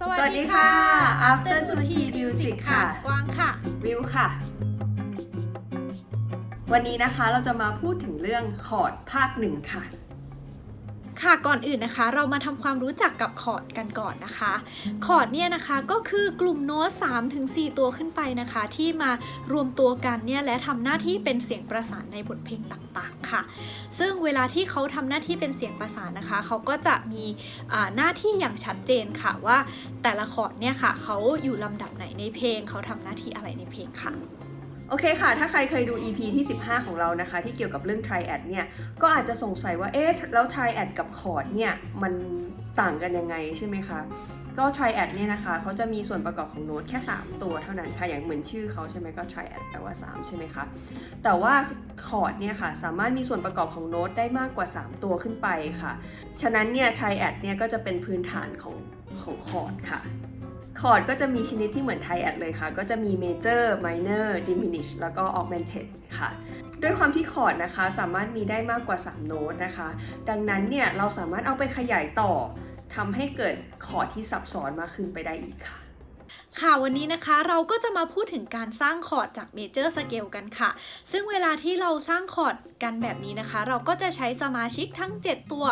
สวัสดีค่ะ After Two Tea Music ค่ะ กวางค่ะ วิวค่ะ วันนี้นะคะเราจะมาพูดถึงเรื่องคอร์ดภาคหนึ่งค่ะ ค่ะก่อนอื่นนะคะ เรามาทำความรู้จักกับคอร์ดกันก่อนนะคะ คอร์ดเนี่ยนะคะก็คือกลุ่มโน้ต3ถึง4ตัวขึ้นไปนะคะ ที่มารวมตัวกันเนี่ยและทำหน้าที่เป็นเสียงประสานในบทเพลงต่างๆค่ะ ซึ่งเวลาที่เขาทำหน้าที่เป็นเสียงประสานนะคะ เขาก็จะมีหน้าที่อย่างชัดเจนค่ะว่าแต่ละคอร์ดเนี่ยค่ะเขาอยู่ลำดับไหนในเพลง เขาทำหน้าที่อะไรในเพลงค่ะ โอเคค่ะ ถ้าใครเคยดู EP ที่ 15 ของเรานะคะ ที่เกี่ยวกับเรื่อง triad เนี่ย ก็อาจจะสงสัยว่า เอ๊ะ แล้ว triad กับคอร์ดเนี่ย มันต่างกันยังไงใช่ไหมคะ ก็ triad เนี่ยนะคะ เขาจะมีส่วนประกอบของโน้ตแค่ 3 ตัวเท่านั้นค่ะ อย่างเหมือนชื่อเขาใช่ไหมก็ triad แปลว่า 3 ใช่ไหมคะ แต่ว่าคอร์ดเนี่ยค่ะ สามารถมีส่วนประกอบของโน้ตได้มากกว่า 3 ตัวขึ้นไปค่ะ ฉะนั้นเนี่ย triad เนี่ย ก็จะเป็นพื้นฐานของของคอร์ดค่ะ คอร์ดก็จะมีชนิดที่เหมือนไทแอดเลยค่ะ ก็จะมี Major Minor Diminish แล้วก็ Augmented ค่ะ ด้วยความที่คอร์ดนะคะสามารถมีได้มากกว่า 3 โน้ตนะคะ ดังนั้นเนี่ยเราสามารถเอาไปขยายต่อทำให้เกิดคอร์ดที่ซับซ้อนมากขึ้นไปได้อีกค่ะค่ะวันนี้นะคะเราก็จะมาพูดถึงการสร้างคอร์ดจากเมเจอร์สเกลกันค่ะ ซึ่งเวลาที่เราสร้างคอร์ดกันแบบนี้นะคะ เราก็จะใช้สมาชิกทั้ง 7 ตัว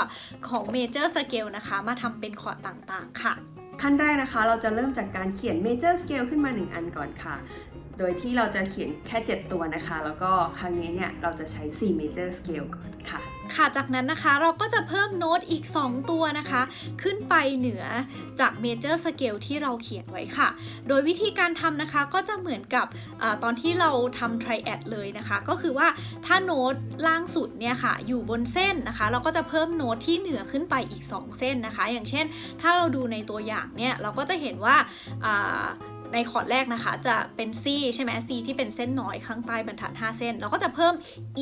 ของเมเจอร์สเกลนะคะ มาทำเป็นคอร์ดต่างๆ ค่ะ ขั้นแรกนะคะ เราจะเริ่มจากการเขียน Major Scale ขึ้นมา 1 อันก่อนค่ะ โดยที่เราจะเขียนแค่ 7 ตัวนะคะ แล้วก็ครั้งนี้เนี่ย เราจะใช้ 4 Major Scale ก่อนค่ะ ค่ะจากนั้นนะคะเราก็จะเพิ่มโน้ตอีก 2 ตัวนะคะ ขึ้นไปเหนือจากเมเจอร์สเกลที่เราเขียนไว้ค่ะ โดยวิธีการทำนะคะก็จะเหมือนกับอตอนที่เราทำ triad เลยนะคะ ก็คือว่าถ้าโน้ตล่างสุดเนี่ยค่ะ อยู่บนเส้นนะคะ เราก็จะเพิ่มโน้ตที่เหนือขึ้นไปอีก 2 เส้นนะคะ อย่างเช่น ถ้าเราดูในตัวอย่างเนี่ยเราก็จะเห็นว่า ในคอร์ดแรกนะคะ จะเป็น C ใช่ไหม C ที่เป็นเส้นน้อยข้างใต้บรรทัด 5 เส้น เราก็จะเพิ่ม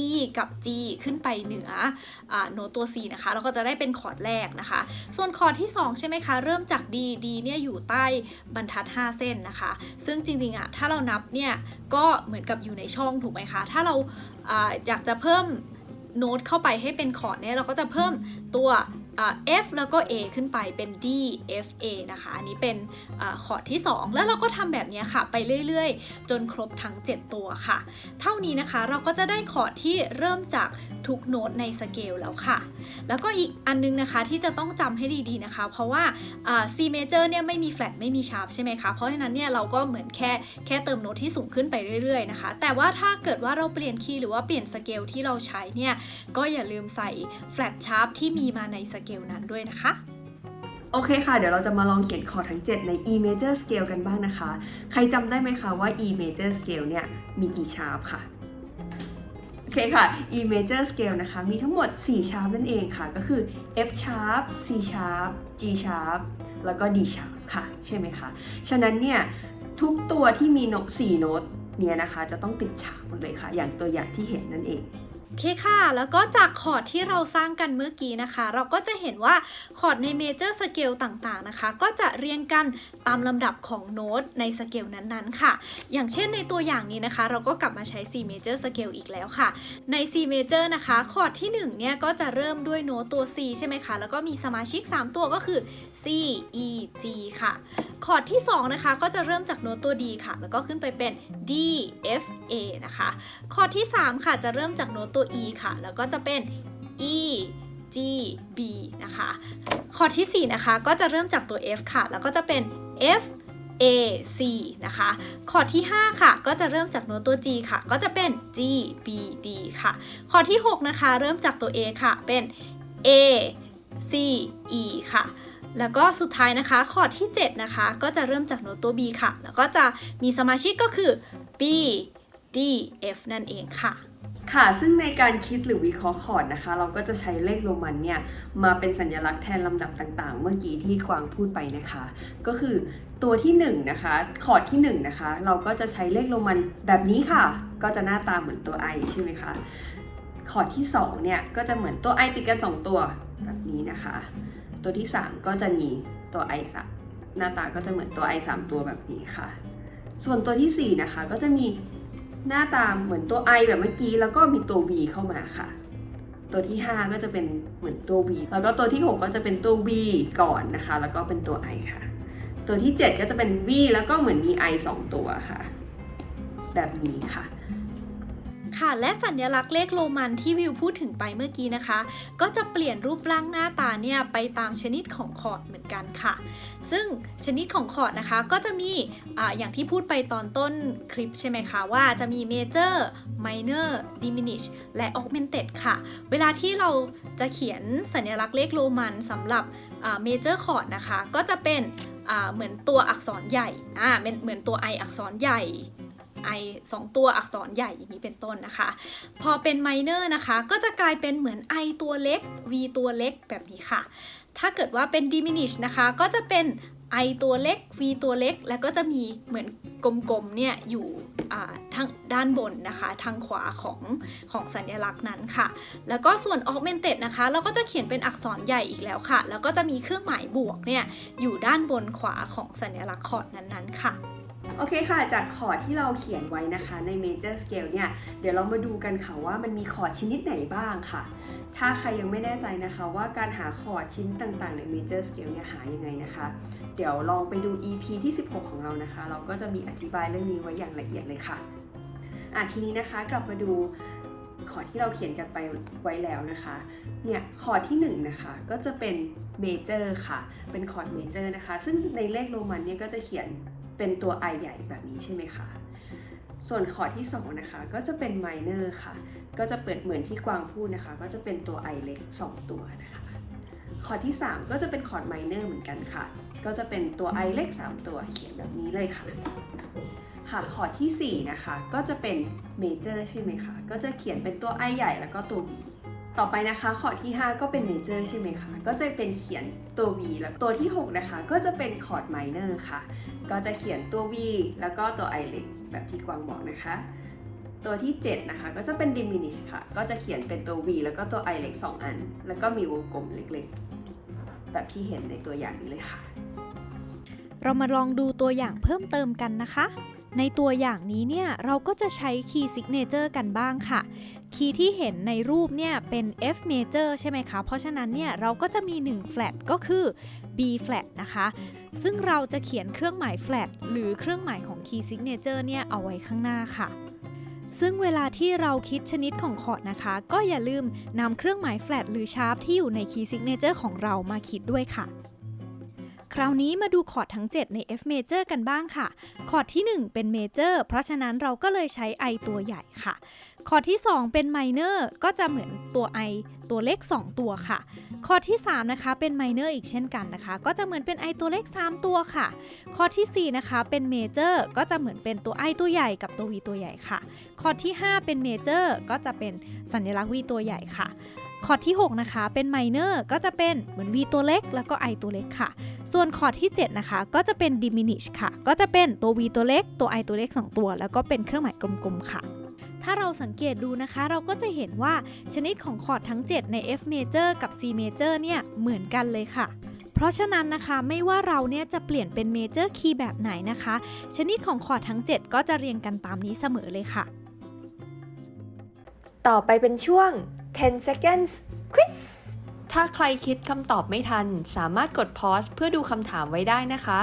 E กับ G ขึ้นไปเหนืออโน้ตตัว C นะคะ เราก็จะได้เป็นคอร์ดแรกนะคะ ส่วนคอร์ดที่ 2 ใช่ไหมคะ เริ่มจาก D D เนี่ยอยู่ใต้บรรทัด 5 เส้นนะคะ ซึ่งจริงๆอะถ้าเรานับเนี่ยก็เหมือนกับอยู่ในช่องถูกไหมคะ ถ้าเราออยากจะเพิ่มโน้ตเข้าไปให้เป็นคอร์ดเนี่ยเราก็จะเพิ่มตัว F แล้วก็ A ขึ้นไปเป็น D F A นะคะ อันนี้เป็นอคอร์ดที่ 2 แล้วเราก็ทำแบบนี้ค่ะ ไปเรื่อยๆ จนครบทั้ง 7 ตัวค่ะ เท่านี้นะคะเราก็จะได้คอร์ดที่เริ่มจากทุกโน้ตในสเกลแล้วค่ะ แล้วก็อีกอันนึงนะคะที่จะต้องจำให้ดีๆนะคะ เพราะว่า C major เนี่ยไม่มี flat ไม่มี sharp ใช่ไหมคะ เพราะฉะนั้นเนี่ยเราก็เหมือนแค่แค่เติมโน้ตที่สูงขึ้นไปเรื่อยๆนะคะ แต่ว่าถ้าเกิดว่าเราเปลี่ยนคีย์หรือว่าเปลี่ยนสเกลที่เราใช้เนี่ยก็อย่าลืมใส่ flat sharp ที่มีมาในสเกลนั้นด้วยนะคะ โอเคค่ะ เดี๋ยวเราจะมาลองเขียนคอทั้ง 7 ใน E major scale กันบ้างนะคะ ใครจำได้ไหมคะว่า E major scale เนี่ยมีกี่ชาร์ปค่ะโอเคค่ะ E major scale นะคะ มีทั้งหมด 4 ชาร์ปนั่นเองค่ะ ก็คือ F sharp C sharp G sharp แล้วก็ D sharp ค่ะ ใช่ไหมคะ ฉะนั้นเนี่ยทุกตัวที่มีโน้ต4โน้ตเนี่ยนะคะจะต้องติดฉากหมดเลยค่ะ อย่างตัวอย่างที่เห็นนั่นเอง โอเคค่ะ แล้วก็จากคอร์ดที่เราสร้างกันเมื่อกี้นะคะ เราก็จะเห็นว่าคอร์ดในเมเจอร์สเกลต่างๆนะคะ ก็จะเรียงกันตามลำดับของโน้ตในสเกลนั้นๆ ค่ะ อย่างเช่นในตัวอย่างนี้นะคะ เราก็กลับมาใช้ C major scale อีกแล้วค่ะ ใน C major นะคะคอร์ดที่ 1 เนี่ย ก็จะเริ่มด้วยโน้ตตัว C ใช่ไหมคะ แล้วก็มีสมาชิก 3 ตัวก็คือ C E G ค่ะ คอร์ดที่ 2 นะคะ ก็จะเริ่มจากโน้ตตัว D ค่ะ แล้วก็ขึ้นไปเป็น D F A นะคะ คอร์ดที่ 3 ค่ะ จะเริ่มจากโน้ตตัว E ค่ะ แล้วก็จะเป็น E G B นะคะคอร์ดที่ 4 นะคะก็จะเริ่มจากตัว F ค่ะ แล้วก็จะเป็น F A C นะคะคอร์ดที่ 5 ค่ะ ก็จะเริ่มจากโน้ตตัว G ค่ะ ก็จะเป็น G B D ค่ะคอร์ดที่ 6 นะคะ เริ่มจากตัว A ค่ะ เป็น A C E ค่ะ แล้วก็สุดท้ายนะคะคอร์ดที่ 7 นะคะ ก็จะเริ่มจากโน้ตตัว B ค่ะ แล้วก็จะมีสมาชิกก็คือ B D F นั่นเองค่ะ ค่ะ ซึ่งในการคิดหรือวิเคราะห์คอร์ดนะคะ เราก็จะใช้เลขโรมันเนี่ย มาเป็นสัญลักษณ์แทนลำดับต่างๆ เมื่อกี้ที่กวางพูดไปนะคะ ก็คือตัวที่1นงนะคะคอร์ดที่1นะคะ เราก็จะใช้เลขโรมันแบบนี้ค่ะ ก็จะหน้าตาเหมือนตัว I ใช่ไหมคะคอร์ดที่2เนี่ยก็จะเหมือนตัว I ติดกัน 2 ตัวแบบนี้นะคะ ตัวที่ 3 ก็จะมีตัว I สหน้าตาก็จะเหมือนตัว I 3 ตัวแบบนี้ค่ะ ส่วนตัวทีสี่4นะคะก็จะมี หน้าตาเหมือนตัว I แบบเมื่อกี้แล้วก็มีตัว V เข้ามาค่ะ ตัวที่ 5 ก็จะเป็นเหมือนตัว V แล้วก็ตัวที่ 6 ก็จะเป็นตัว V ก่อนนะคะ แล้วก็เป็นตัว I ค่ะ ตัวที่ 7 ก็จะเป็น V แล้วก็เหมือนมี I 2 ตัวค่ะ แบบนี้ค่ะ ค่ะ และสัญลักษณ์เลขโรมันที่วิวพูดถึงไปเมื่อกี้นะคะ ก็จะเปลี่ยนรูปร่างหน้าตาเนี่ยไปตามชนิดของคอร์ดเหมือนกันค่ะ ซึ่งชนิดของคอร์ดนะคะก็จะมีออย่างที่พูดไปตอนต้นคลิปใช่ไหมคะ ว่าจะมี Major Minor Diminish และ Augmented ค่ะ เวลาที่เราจะเขียนสัญลักษณ์เลขโรมันสำหรับเมเจอร์คอร์ดนะคะ ก็จะเป็นเหมือนตัวอักษรใหญ่เป็นเหมือนตัว I อักษรใหญ่ I สองตัวอักษรใหญ่อย่างนี้เป็นต้นนะคะ พอเป็น minor นะคะ ก็จะกลายเป็นเหมือน I ตัวเล็ก V ตัวเล็กแบบนี้ค่ะ ถ้าเกิดว่าเป็น diminish นะคะ ก็จะเป็น I ตัวเล็ก V ตัวเล็ก แล้วก็จะมีเหมือนกลมๆ เนี่ยอยู่อ่าทางด้านบนนะคะ ทางขวาของของสัญลักษณ์นั้นค่ะ แล้วก็ส่วน augmented นะคะ เราก็จะเขียนเป็นอักษรใหญ่อีกแล้วค่ะ แล้วก็จะมีเครื่องหมายบวกเนี่ยอยู่ด้านบนขวาของสัญลักษณ์คอร์ดนั้นๆ ค่ะ โอเคค่ะ จากคอร์ดที่เราเขียนไว้นะคะใน Major Scale เนี่ย เดี๋ยวเรามาดูกันค่ะว่ามันมีคอร์ดชนิดไหนบ้างค่ะ ถ้าใครยังไม่แน่ใจนะคะว่าการหาคอร์ดชิ้นต่างๆ ใน Major Scale เนี่ยหายังไงนะคะ เดี๋ยวลองไปดู EP ที่ 16 ของเรานะคะ เราก็จะมีอธิบายเรื่องนี้ไว้อย่างละเอียดเลยค่ะอะทีนี้นะคะกลับมาดูคอร์ดที่เราเขียนกันไปไว้แล้วนะคะ เนี่ยคอร์ดที่1นะคะก็จะเป็นเมเจอร์ค่ะ เป็นคอร์ดเมเจอร์นะคะ ซึ่งในเลขโรมันเนี่ยก็จะเขียน เป็นตัว I ใหญ่แบบนี้ใช่ไหมคะ ส่วนคอร์ดที่2นะคะก็จะเป็นไมเนอร์ค่ะ ก็จะเปิดเหมือนที่กวางพูดนะคะ ก็จะเป็นตัว I เล็ก 2 ตัวนะคะคอร์ดที่ 3 ก็จะเป็นคอร์ดไมเนอร์เหมือนกันค่ะ ก็จะเป็นตัว I เล็ก 3 ตัวเขียนแบบนี้เลยค่ะค่ะคอร์ดที่ 4 นะคะ ก็จะเป็นเมเจอร์ใช่ไหมคะ ก็จะเขียนเป็นตัว I ใหญ่แล้วก็ตัว V ต่อไปนะคะคอร์ดที่ 5 ก็เป็นเมเจอร์ใช่ไหมคะ ก็จะเป็นเขียนตัว V แล้วตัวที่ 6 นะคะ ก็จะเป็นคอร์ดไมเนอร์ค่ะ ก็จะเขียนตัว V แล้วก็ตัว I เล็กแบบที่กวางบอกนะคะ ตัวที่ 7 นะคะ ก็จะเป็น diminish ค่ะ ก็จะเขียนเป็นตัว V แล้วก็ตัว I เล็ก2 อัน แล้วก็มีวงกลมเล็กๆ แบบที่เห็นในตัวอย่างนี้เลยค่ะ เรามาลองดูตัวอย่างเพิ่มเติมกันนะคะ ในตัวอย่างนี้เนี่ยเราก็จะใช้คีย์ signature กันบ้างค่ะ คีย์ที่เห็นในรูปเนี่ยเป็น F major ใช่ไหมคะ เพราะฉะนั้นเนี่ยเราก็จะมี 1 flat ก็คือ B flat นะคะ ซึ่งเราจะเขียนเครื่องหมาย flat หรือเครื่องหมายของ key signature เนี่ยเอาไว้ข้างหน้าค่ะซึ่งเวลาที่เราคิดชนิดของคอร์ดนะคะ ก็อย่าลืมนำเครื่องหมาย flat หรือ sharp ที่อยู่ใน key signature ของเรามาคิดด้วยค่ะ คราวนี้มาดูคอร์ดทั้ง 7 ใน F major กันบ้างค่ะ คอร์ดที่ 1 เป็น major เพราะฉะนั้นเราก็เลยใช้ I ตัวใหญ่ค่ะ คอร์ดที่ 2 เป็น minor ก็จะเหมือนตัว I ตัวเลข2ตัวค่ะ คอร์ดที่ 3 นะคะเป็น minor อีกเช่นกันนะคะ ก็จะเหมือนเป็น I ตัวเลข3ตัวค่ะ คอร์ดที่ 4 นะคะเป็น major ก็จะเหมือนเป็นตัว I ตัวใหญ่กับตัว V ตัวใหญ่ค่ะ คอร์ดที่ 5 เป็น major ก็จะเป็นสัญลักษณ์ V ตัวใหญ่ค่ะคอร์ดที่ 6 นะคะ เป็น minor ก็จะเป็นเหมือน V ตัวเล็ก แล้วก็ I ตัวเล็กค่ะ ส่วนคอร์ดที่ 7 นะคะ ก็จะเป็น diminish ค่ะ ก็จะเป็นตัว v ตัวเล็ก ตัว i ตัวเล็ก 2 ตัว แล้วก็เป็นเครื่องหมายกลมๆ ค่ะ ถ้าเราสังเกตดูนะคะ เราก็จะเห็นว่าชนิดของคอร์ดทั้ง 7 ใน F major กับ C major เนี่ย เหมือนกันเลยค่ะเพราะฉะนั้นนะคะไม่ว่าเราเนี่ยจะเปลี่ยนเป็น major key แบบไหนนะคะ ชนิดของคอร์ดทั้ง 7 ก็จะเรียงกันตามนี้เสมอเลยค่ะ ต่อไปเป็นช่วง 10 seconds quiz ถ้าใครคิดคำตอบไม่ทัน สามารถกดพอสเพื่อดูคำถามไว้ได้นะคะ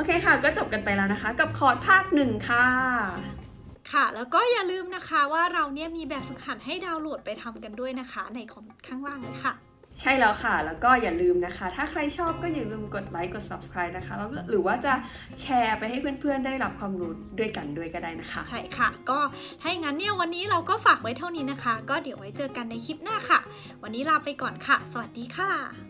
อเคค่ะ ก็จบกันไปแล้วนะคะ กับคอร์ดภาคหนึ่งค่ะ ค่ะ แล้วก็อย่าลืมนะคะว่าเราเนี่ยมีแบบฝึกหัดให้ดาวน์โหลดไปทำกันด้วยนะคะ ในคอมข้างล่างเลยค่ะ ใช่แล้วค่ะ แล้วก็อย่าลืมนะคะ ถ้าใครชอบก็อย่าลืมกดไลค์กด subscribe นะคะแล้วก็หรือว่าจะแชร์ไปให้เพื่อนๆ ได้รับความรู้ด้วยกันด้วยก็ได้นะคะ ใช่ค่ะ ก็ถ้าอย่างนั้นเนี่ยวันนี้เราก็ฝากไว้เท่านี้นะคะ ก็เดี๋ยวไว้เจอกันในคลิปหน้าค่ะ วันนี้ลาไปก่อนค่ะ สวัสดีค่ะ